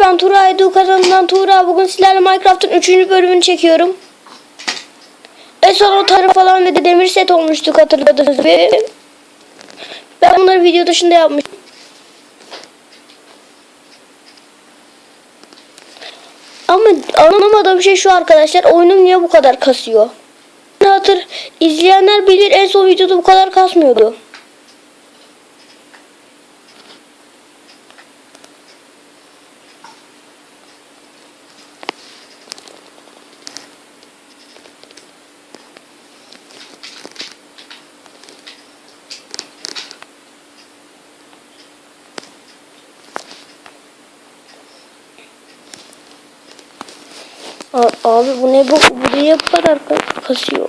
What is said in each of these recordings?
ben Tuğra Aydu kanalından Tuğra. Bugün sizlerle Minecraft'ın 3. bölümünü çekiyorum. En son o tarı falan ve de demir set olmuştuk hatırladınız gibi. Ben bunları video dışında yapmıştım. Ama anlamadığım şey şu arkadaşlar. Oyunum niye bu kadar kasıyor? Hatır izleyenler bilir en son videoda bu kadar kasmıyordu. A- Abi bu ne bu? Bu niye bu kadar ka- kasıyor?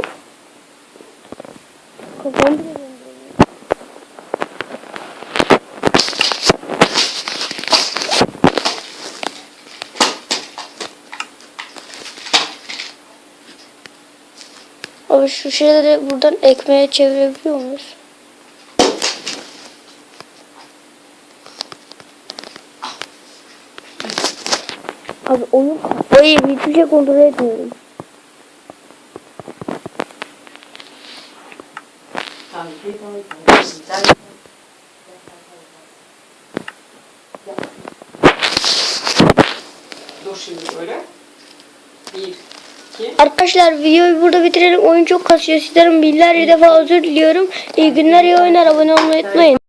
Kafam bile. Abi şu şeyleri buradan ekmeğe çevirebiliyor muyuz? Abi oyun kafayı hiçbir şey kontrol etmiyorum. Dur şimdi böyle. Bir, iki. Arkadaşlar videoyu burada bitirelim. Oyun çok kasıyor. Sizlerin binlerce defa özür diliyorum. İyi günler, iyi oyunlar. Abone olmayı unutmayın.